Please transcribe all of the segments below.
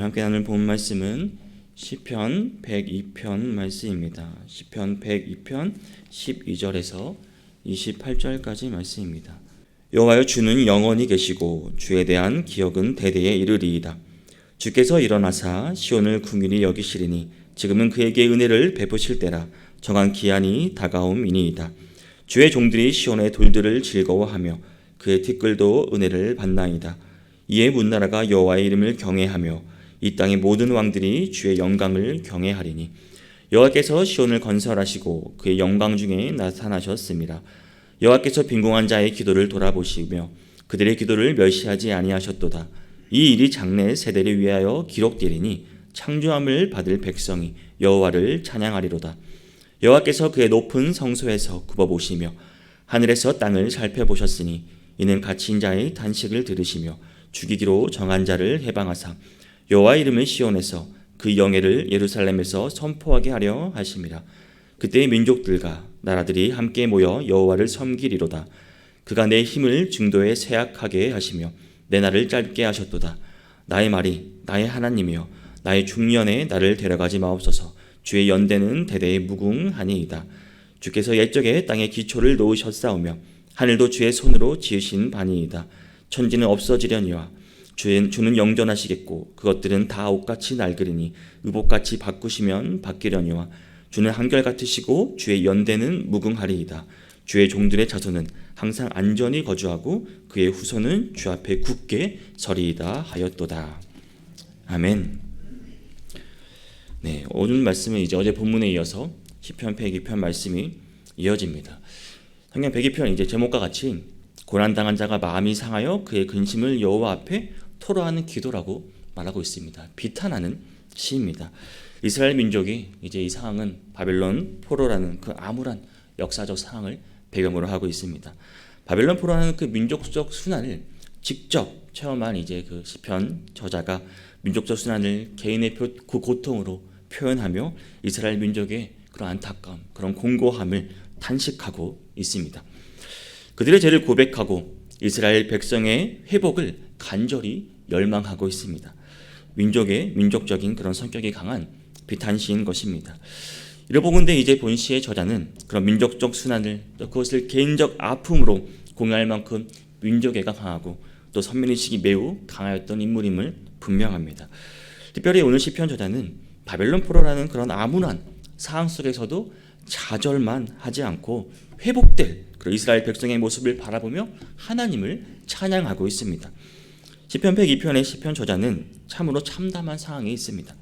오늘 함께 나눌 본 말씀은 시편 102편 말씀입니다. 시편 102편 12절에서 28절까지 말씀입니다. 여호와여 주는 영원히 계시고 주에 대한 기억은 대대에 이르리이다. 주께서 일어나사 시온을 궁일이 여기시리니 지금은 그에게 은혜를 베푸실 때라 정한 기한이 다가옴이니이다. 주의 종들이 시온의 돌들을 즐거워하며 그의 티끌도 은혜를 받나이다. 이에 문나라가 여호와의 이름을 경외하며 이 땅의 모든 왕들이 주의 영광을 경외하리니 여호와께서 시온을 건설하시고 그의 영광 중에 나타나셨습니다. 여호와께서 빈궁한 자의 기도를 돌아보시며 그들의 기도를 멸시하지 아니하셨도다. 이 일이 장래 세대를 위하여 기록되리니 창조함을 받을 백성이 여호와를 찬양하리로다. 여호와께서 그의 높은 성소에서 굽어보시며 하늘에서 땅을 살펴보셨으니 이는 갇힌 자의 단식을 들으시며 죽이기로 정한 자를 해방하사 여호와 이름을 시온에서 그 영예를 예루살렘에서 선포하게 하려 하심이라. 그때의 민족들과 나라들이 함께 모여 여호와를 섬기리로다. 그가 내 힘을 중도에 쇠약하게 하시며 내 날을 짧게 하셨도다. 나의 말이 나의 하나님이여 나의 중년에 나를 데려가지 마옵소서. 주의 연대는 대대에 무궁하니이다. 주께서 옛적에 땅에 기초를 놓으셨사오며 하늘도 주의 손으로 지으신 바니이다. 천지는 없어지려니와 주는, 주는 영전하시겠고 그것들은 다 옷같이 낡으리니 의복같이 바꾸시면 바뀌려니와 주는 한결같으시고 주의 연대는 무궁하리이다. 주의 종들의 자손은 항상 안전히 거주하고 그의 후손은 주 앞에 굳게 서리이다 하였도다. 아멘. 네, 오늘 말씀은 이제 어제 본문에 이어서 시편 102편 말씀이 이어집니다. 성경 102편 이제 제목과 같이 고난 당한 자가 마음이 상하여 그의 근심을 여호와 앞에 토로하는 기도라고 말하고 있습니다. 비탄하는 시입니다. 이스라엘 민족이 이제 이 상황은 바벨론 포로라는 그 암울한 역사적 상황을 배경으로 하고 있습니다. 바벨론 포로라는 그 민족적 순환을 직접 체험한 이제 그 시편 저자가 민족적 순환을 개인의 그 고통으로 표현하며 이스라엘 민족의 그런 안타까움, 그런 공고함을 탄식하고 있습니다. 그들의 죄를 고백하고 이스라엘 백성의 회복을 간절히 열망하고 있습니다. 민족의 민족적인 그런 성격이 강한 비탄시인 것입니다. 이러보건대 이제 본시의 저자는 그런 민족적 순환을 또 그것을 개인적 아픔으로 공유할 만큼 민족애가 강하고 또 선민의식이 매우 강하였던 인물임을 분명합니다. 특별히 오늘 시편 저자는 바벨론 포로라는 그런 암울한 상황 속에서도 좌절만 하지 않고 회복될 그리고 이스라엘 백성의 모습을 바라보며 하나님을 찬양하고 있습니다. 시편 102편의 시편 저자는 참으로 참담한 상황에 있습니다.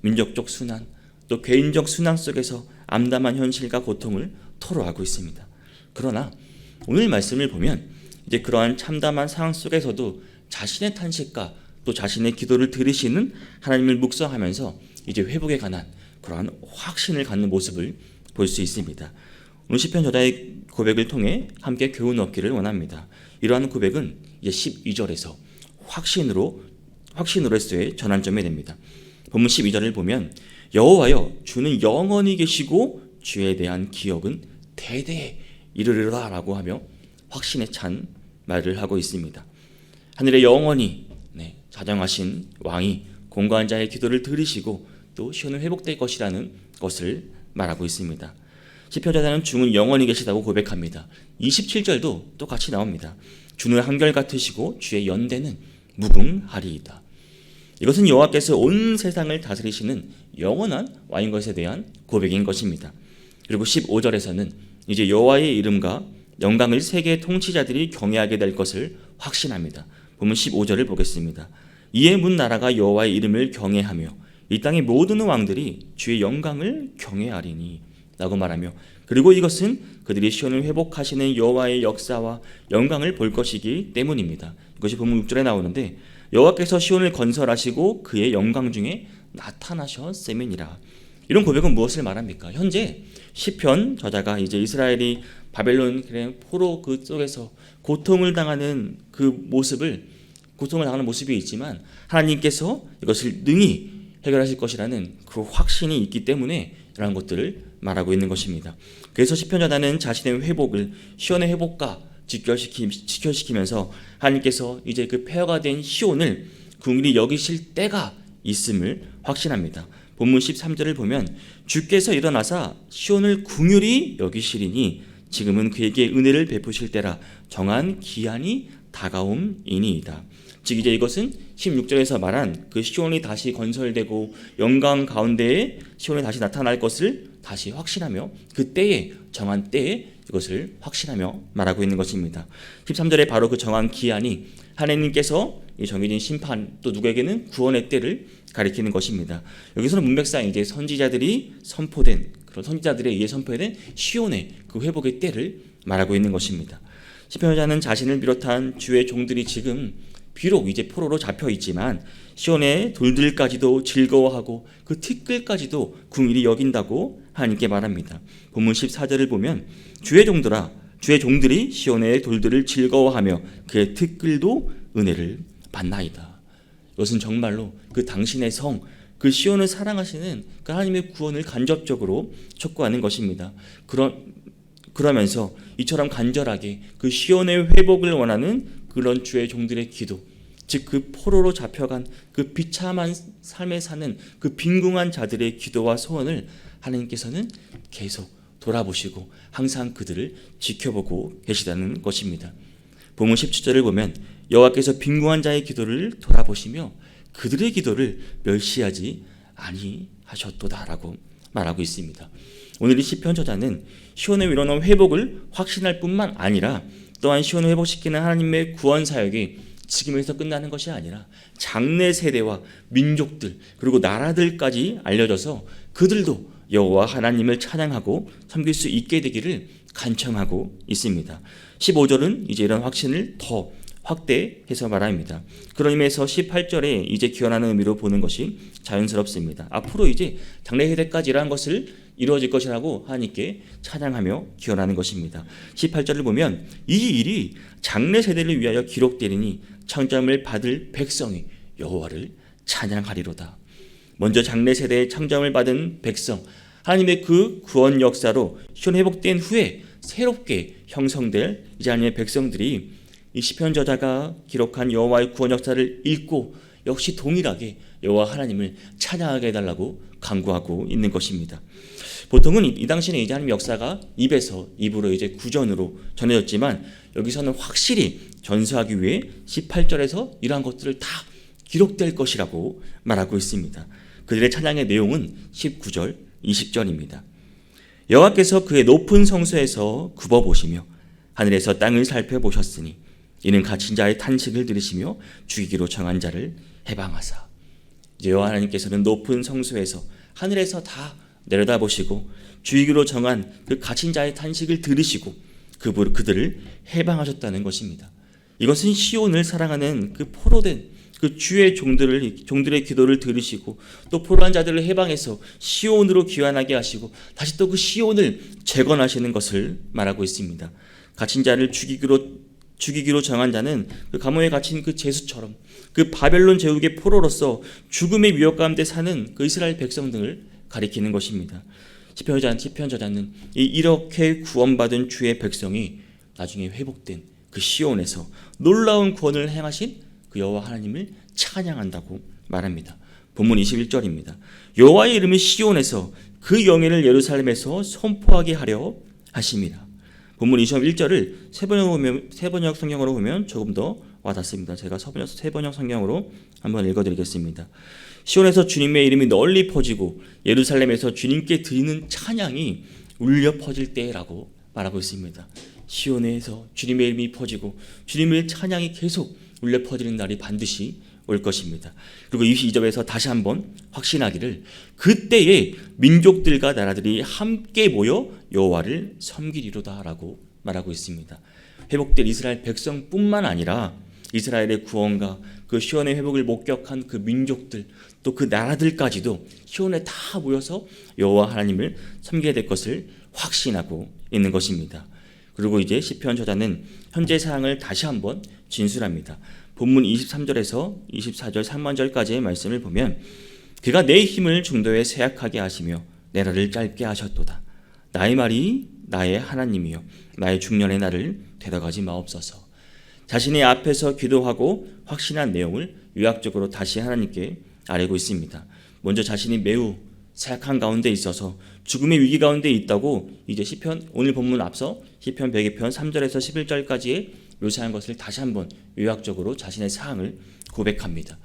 민족적 순환, 또 개인적 순환 속에서 암담한 현실과 고통을 토로하고 있습니다. 그러나 오늘 말씀을 보면 이제 그러한 참담한 상황 속에서도 자신의 탄식과 또 자신의 기도를 들으시는 하나님을 묵상하면서 이제 회복에 관한 그러한 확신을 갖는 모습을 볼 수 있습니다. 오늘 시편 저자의 고백을 통해 함께 교훈 얻기를 원합니다. 이러한 고백은 이제 12절에서 확신으로 확신으로서의 전환점이 됩니다. 본문 12절을 보면 여호와여 주는 영원히 계시고 주에 대한 기억은 대대에 이르리라라고 하며 확신에 찬 말을 하고 있습니다. 하늘의 영원히 네, 자정하신 왕이 공고한 자의 기도를 들으시고 또 시온을 회복될 것이라는 것을 말하고 있습니다. 시편자는 주는 영원히 계시다고 고백합니다. 27절도 또 같이 나옵니다. 주는 한결 같으시고 주의 연대는 무궁하리이다. 이것은 여호와께서 온 세상을 다스리시는 영원한 왕인 것에 대한 고백인 것입니다. 그리고 15절에서는 이제 여호와의 이름과 영광을 세계 통치자들이 경외하게 될 것을 확신합니다. 보면 15절을 보겠습니다. 이에 문 나라가 여호와의 이름을 경외하며 이 땅의 모든 왕들이 주의 영광을 경외하리니 라고 말하며 그리고 이것은 그들이 시온을 회복하시는 여호와의 역사와 영광을 볼 것이기 때문입니다. 이것이 본문 6절에 나오는데 여호와께서 시온을 건설하시고 그의 영광 중에 나타나셨음이니라. 이런 고백은 무엇을 말합니까? 현재 시편 저자가 이제 이스라엘이 바벨론 포로 그 속에서 고통을 당하는 그 모습을 고통을 당하는 모습이 있지만 하나님께서 이것을 능히 해결하실 것이라는 그 확신이 있기 때문에 이러한 것들을 말하고 있는 것입니다. 그래서 시편자는 자신의 회복을 시온의 회복과 직결시키, 직결시키면서 하나님께서 이제 그 폐허가 된 시온을 궁일이 여기실 때가 있음을 확신합니다. 본문 13절을 보면 주께서 일어나사 시온을 궁휼히 여기시리니 지금은 그에게 은혜를 베푸실 때라 정한 기한이 다가옴이니이다. 즉 이제 이것은 16절에서 말한 그 시온이 다시 건설되고 영광 가운데에 시온이 다시 나타날 것을 다시 확신하며 그 때에 정한 때에 이것을 확신하며 말하고 있는 것입니다. 13절에 바로 그 정한 기한이 하나님께서 이 정해진 심판 또 누구에게는 구원의 때를 가리키는 것입니다. 여기서는 문맥상 이제 선지자들이 선포된 그런 선지자들에 의해 선포된 시온의 그 회복의 때를 말하고 있는 것입니다. 시편자는 자신을 비롯한 주의 종들이 지금 비록 이제 포로로 잡혀 있지만 시온의 돌들까지도 즐거워하고 그 티끌까지도 궁일이 여긴다고 하나님께 말합니다. 본문 14절을 보면 주의 종들아 주의 종들이 시온의 돌들을 즐거워하며 그의 티끌도 은혜를 받나이다. 이것은 정말로 그 당신의 성, 그 시온을 사랑하시는 그 하나님의 구원을 간접적으로 촉구하는 것입니다. 그런 그러면서 이처럼 간절하게 그 시온의 회복을 원하는 그런 주의 종들의 기도, 즉 그 포로로 잡혀간 그 비참한 삶에 사는 그 빈궁한 자들의 기도와 소원을 하나님께서는 계속 돌아보시고 항상 그들을 지켜보고 계시다는 것입니다. 본문 17절을 보면 여호와께서 빈궁한 자의 기도를 돌아보시며 그들의 기도를 멸시하지 아니하셨도다라고 말하고 있습니다. 오늘 이 시편 저자는 시온의 위로는 회복을 확신할 뿐만 아니라 또한 시온을 회복시키는 하나님의 구원 사역이 지금에서 끝나는 것이 아니라 장래 세대와 민족들 그리고 나라들까지 알려져서 그들도 여호와 하나님을 찬양하고 섬길 수 있게 되기를 간청하고 있습니다. 15절은 이제 이런 확신을 더 확대해서 말합니다. 그런 의미에서 18절에 이제 기원하는 의미로 보는 것이 자연스럽습니다. 앞으로 이제 장래 세대까지라는 것을 이루어질 것이라고 하나님께 찬양하며 기원하는 것입니다. 18절을 보면 이 일이 장래 세대를 위하여 기록되리니 창조함을 받을 백성이 여호와를 찬양하리로다. 먼저 장래 세대의 창조함을 받은 백성 하나님의 그 구원 역사로 시온 회복된 후에 새롭게 형성될 이제 하나님의 백성들이 이 시편 저자가 기록한 여호와의 구원 역사를 읽고 역시 동일하게 여호와 하나님을 찬양하게 해달라고 강구하고 있는 것입니다. 보통은 이, 이 당시는 이제 하나님 역사가 입에서 입으로 이제 구전으로 전해졌지만 여기서는 확실히 전수하기 위해 18절에서 이러한 것들을 다 기록될 것이라고 말하고 있습니다. 그들의 찬양의 내용은 19절, 20절입니다. 여호와께서 그의 높은 성소에서 굽어 보시며 하늘에서 땅을 살펴보셨으니 이는 갇힌 자의 탄식을 들으시며 죽이기로 정한 자를 해방하사 여호와 하나님께서는 높은 성소에서 하늘에서 다 내려다보시고 죽이기로 정한 그 갇힌 자의 탄식을 들으시고 그 그들을 해방하셨다는 것입니다. 이것은 시온을 사랑하는 그 포로된 그 주의 종들을 종들의 기도를 들으시고 또 포로한 자들을 해방해서 시온으로 귀환하게 하시고 다시 또 그 시온을 재건하시는 것을 말하고 있습니다. 갇힌 자를 죽이기로 죽이기로 정한 자는 그 감옥에 갇힌 그 제수처럼 그 바벨론 제국의 포로로서 죽음의 위협 가운데 사는 그 이스라엘 백성 등을 가리키는 것입니다. 시편자 시편자는 이렇게 구원받은 주의 백성이 나중에 회복된 그 시온에서 놀라운 구원을 행하신 그 여호와 하나님을 찬양한다고 말합니다. 본문 21절입니다. 여호와의 이름이 시온에서 그 영예를 예루살렘에서 선포하게 하려 하심이라. 본문 21절을 세번역 세번역 성경으로 보면 조금 더 와닿습니다. 제가 서번역 세번역 성경으로 한번 읽어드리겠습니다. 시온에서 주님의 이름이 널리 퍼지고 예루살렘에서 주님께 드리는 찬양이 울려 퍼질 때라고 말하고 있습니다. 시온에서 주님의 이름이 퍼지고 주님의 찬양이 계속 울려 퍼지는 날이 반드시 올 것입니다. 그리고 이 시점에서 다시 한번 확신하기를 그때에 민족들과 나라들이 함께 모여 여호와를 섬기리로다라고 말하고 있습니다. 회복될 이스라엘 백성뿐만 아니라 이스라엘의 구원과 그 시온의 회복을 목격한 그 민족들 또 그 나라들까지도 시온에 다 모여서 여호와 하나님을 섬기게 될 것을 확신하고 있는 것입니다. 그리고 이제 시편 저자는 현재 사항을 다시 한번 진술합니다. 본문 23절에서 24절 상반절까지의 말씀을 보면 그가 내 힘을 중도에 쇠약하게 하시며 내 날을 짧게 하셨도다. 나의 말이 나의 하나님이요 나의 중년의 날을 되돌아가지 마옵소서. 자신의 앞에서 기도하고 확신한 내용을 요약적으로 다시 하나님께 아뢰고 있습니다. 먼저 자신이 매우 사약한 가운데 있어서 죽음의 위기 가운데 있다고 이제 시편 오늘 본문 앞서 시편 102편 3절에서 11절까지의 묘사한 것을 다시 한번 요약적으로 자신의 사항을 고백합니다.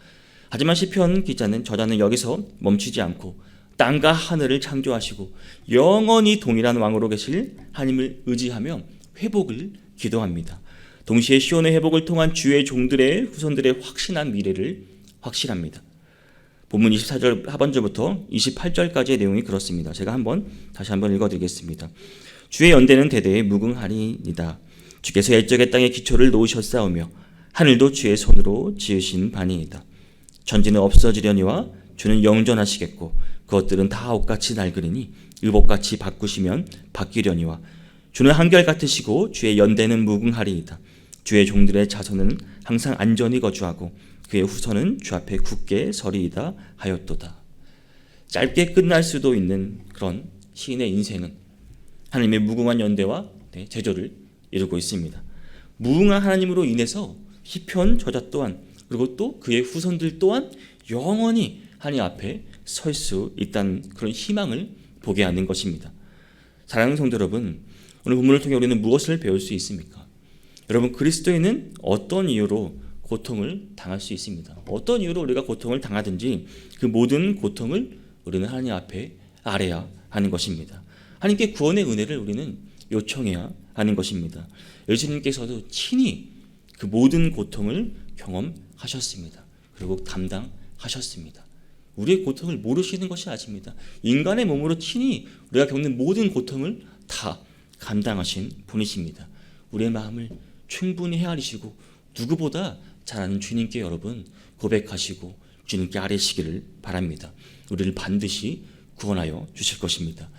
하지만 시편 기자는 저자는 여기서 멈추지 않고 땅과 하늘을 창조하시고 영원히 동일한 왕으로 계실 하나님을 의지하며 회복을 기도합니다. 동시에 시온의 회복을 통한 주의 종들의 후손들의 확신한 미래를 확실합니다. 본문 24절 하반절부터 28절까지의 내용이 그렇습니다. 제가 한번 다시 한번 읽어드리겠습니다. 주의 연대는 대대에 무궁하리이다. 주께서 옛적의 땅에 기초를 놓으셨사오며 하늘도 주의 손으로 지으신 바니이다. 전지는 없어지려니와 주는 영전하시겠고 그것들은 다 옷같이 낡으리니 의복같이 바꾸시면 바뀌려니와 주는 한결 같으시고 주의 연대는 무궁하리이다. 주의 종들의 자손은 항상 안전히 거주하고 그의 후손은 주 앞에 굳게 서리이다 하였도다. 짧게 끝날 수도 있는 그런 시인의 인생은 하나님의 무궁한 연대와 네, 제조를 이루고 있습니다. 무궁한 하나님으로 인해서 시편 저자 또한 그리고 또 그의 후손들 또한 영원히 하나님 앞에 설 수 있다는 그런 희망을 보게 하는 것입니다. 사랑하는 성도 여러분, 오늘 본문을 통해 우리는 무엇을 배울 수 있습니까? 여러분 그리스도인은 어떤 이유로 고통을 당할 수 있습니다. 어떤 이유로 우리가 고통을 당하든지 그 모든 고통을 우리는 하나님 앞에 아뢰야 하는 것입니다. 하나님께 구원의 은혜를 우리는 요청해야 하는 것입니다. 예수님께서도 친히 그 모든 고통을 경험하셨습니다. 그리고 담당하셨습니다. 우리의 고통을 모르시는 것이 아닙니다. 인간의 몸으로 친히 우리가 겪는 모든 고통을 다 감당하신 분이십니다. 우리의 마음을 충분히 헤아리시고 누구보다 잘 아는 주님께 여러분 고백하시고 주님께 아뢰시기를 바랍니다. 우리를 반드시 구원하여 주실 것입니다.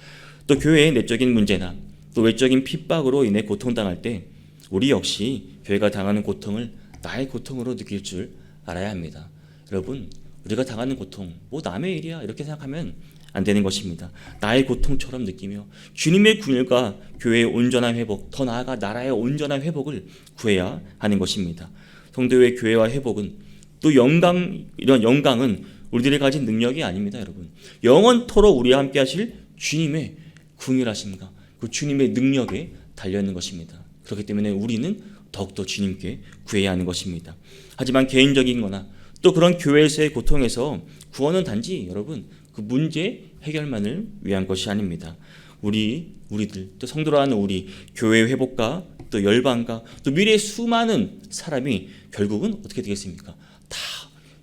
또 교회의 내적인 문제나 또 외적인 핍박으로 인해 고통당할 때 우리 역시 교회가 당하는 고통을 나의 고통으로 느낄 줄 알아야 합니다. 여러분, 우리가 당하는 고통, 뭐 남의 일이야 이렇게 생각하면 안 되는 것입니다. 나의 고통처럼 느끼며 주님의 군일과 교회의 온전한 회복, 더 나아가 나라의 온전한 회복을 구해야 하는 것입니다. 성도의 교회와 회복은 또 영광 이런 영광은 우리들이 가진 능력이 아닙니다, 여러분. 영원토록 우리와 함께 하실 주님의 궁일하심과 그 주님의 능력에 달려 있는 것입니다. 그렇기 때문에 우리는 더욱더 주님께 구해야 하는 것입니다. 하지만 개인적인 거나 또 그런 교회에서의 고통에서 구원은 단지 여러분 그 문제 해결만을 위한 것이 아닙니다. 우리 우리들 또 성도라는 우리 교회 회복과 또 열방과 또 미래의 수많은 사람이 결국은 어떻게 되겠습니까? 다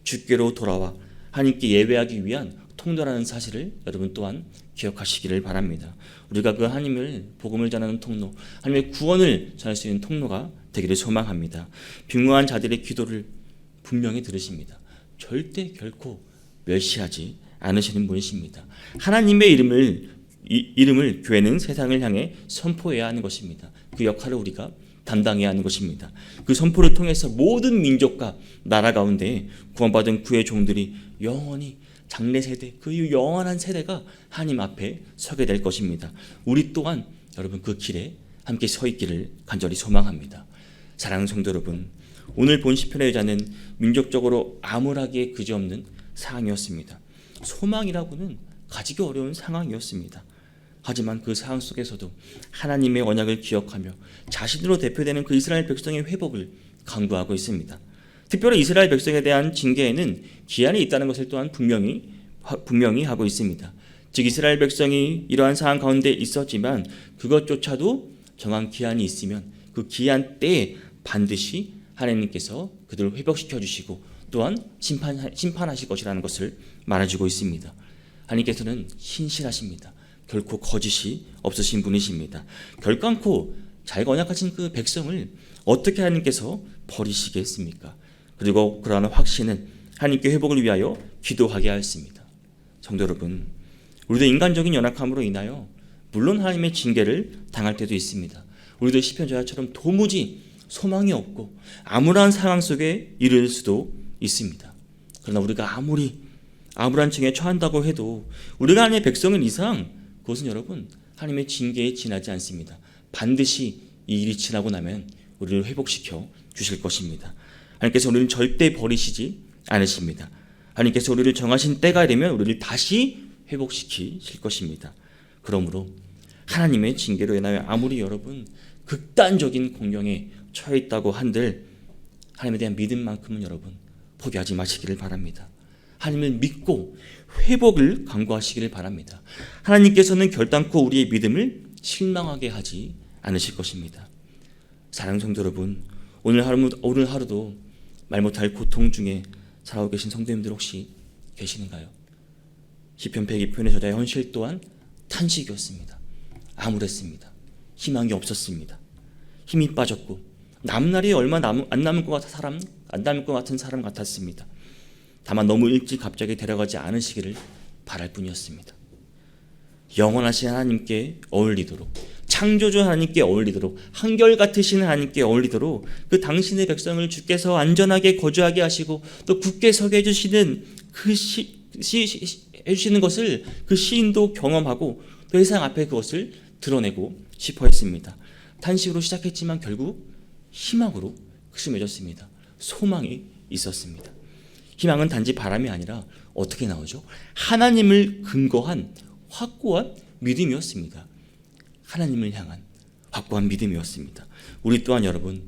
주께로 돌아와 하나님께 예배하기 위한 통로라는 사실을 여러분 또한 기억하시기를 바랍니다. 우리가 그 하나님을 복음을 전하는 통로, 하나님의 구원을 전할 수 있는 통로가 되기를 소망합니다. 빈궁한 자들의 기도를 분명히 들으십니다. 절대 결코 멸시하지 않으시는 분이십니다. 하나님의 이름을 이, 이름을 교회는 세상을 향해 선포해야 하는 것입니다. 그 역할을 우리가 담당해야 하는 것입니다. 그 선포를 통해서 모든 민족과 나라 가운데 구원받은 그의 종들이 영원히 장래 세대 그 영원한 세대가 하나님 앞에 서게 될 것입니다. 우리 또한 여러분 그 길에 함께 서 있기를 간절히 소망합니다. 사랑하는 성도 여러분, 오늘 본 시편의 여자는 민족적으로 암울하기에 그지없는 상황이었습니다. 소망이라고는 가지기 어려운 상황이었습니다. 하지만 그 상황 속에서도 하나님의 언약을 기억하며 자신으로 대표되는 그 이스라엘 백성의 회복을 강구하고 있습니다. 특별히 이스라엘 백성에 대한 징계에는 기한이 있다는 것을 또한 분명히 분명히 하고 있습니다. 즉 이스라엘 백성이 이러한 상황 가운데 있었지만 그것조차도 정한 기한이 있으면 그 기한 때에 반드시 하나님께서 그들을 회복시켜 주시고 또한 심판 심판하실 것이라는 것을 말해주고 있습니다. 하나님께서는 신실하십니다. 결코 거짓이 없으신 분이십니다. 결단코 자기가 언약하신 그 백성을 어떻게 하나님께서 버리시겠습니까? 그리고 그러한 확신은 하나님께 회복을 위하여 기도하게 하였습니다. 성도 여러분, 우리도 인간적인 연약함으로 인하여 물론 하나님의 징계를 당할 때도 있습니다. 우리도 시편 저자처럼 도무지 소망이 없고 암울한 상황 속에 이를 수도 있습니다. 그러나 우리가 아무리 암울한 층에 처한다고 해도 우리가 하나님의 백성인 이상 그것은 여러분 하나님의 징계에 지나지 않습니다. 반드시 이 일이 지나고 나면 우리를 회복시켜 주실 것입니다. 하나님께서 우리를 절대 버리시지 않으십니다. 하나님께서 우리를 정하신 때가 되면 우리를 다시 회복시키실 것입니다. 그러므로 하나님의 징계로 인하여 아무리 여러분 극단적인 공경에 처해 있다고 한들 하나님에 대한 믿음만큼은 여러분 포기하지 마시기를 바랍니다. 하나님을 믿고 회복을 강구하시기를 바랍니다. 하나님께서는 결단코 우리의 믿음을 실망하게 하지 않으실 것입니다. 사랑하는 성도 여러분, 오늘 하루 오늘 하루도 말 못할 고통 중에 살아오고 계신 성도님들 혹시 계시는가요? 시편 102편의 저자의 현실 또한 탄식이었습니다. 암울했습니다. 희망이 없었습니다. 힘이 빠졌고 남날이 얼마 남, 안 남을 것 같은 사람 안 남을 것 같은 사람 같았습니다. 다만 너무 일찍 갑자기 데려가지 않으시기를 바랄 뿐이었습니다. 영원하신 하나님께 어울리도록 창조주 하나님께 어울리도록 한결 같으신 하나님께 어울리도록 그 당신의 백성을 주께서 안전하게 거주하게 하시고 또 굳게 서게 해주시는 그 시, 시, 시, 해주시는 것을 그 시인도 경험하고 또 세상 앞에 그것을 드러내고 싶어 했습니다. 탄식으로 시작했지만 결국 희망으로 끝이 맺었습니다. 소망이 있었습니다. 희망은 단지 바람이 아니라 어떻게 나오죠? 하나님을 근거한 확고한 믿음이었습니다. 하나님을 향한 확고한 믿음이었습니다. 우리 또한 여러분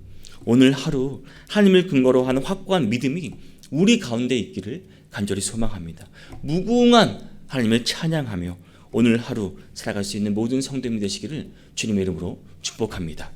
오늘 하루 하나님을 근거로 하는 확고한 믿음이 우리 가운데 있기를 간절히 소망합니다. 무궁한 하나님을 찬양하며 오늘 하루 살아갈 수 있는 모든 성도님이 되시기를 주님의 이름으로 축복합니다.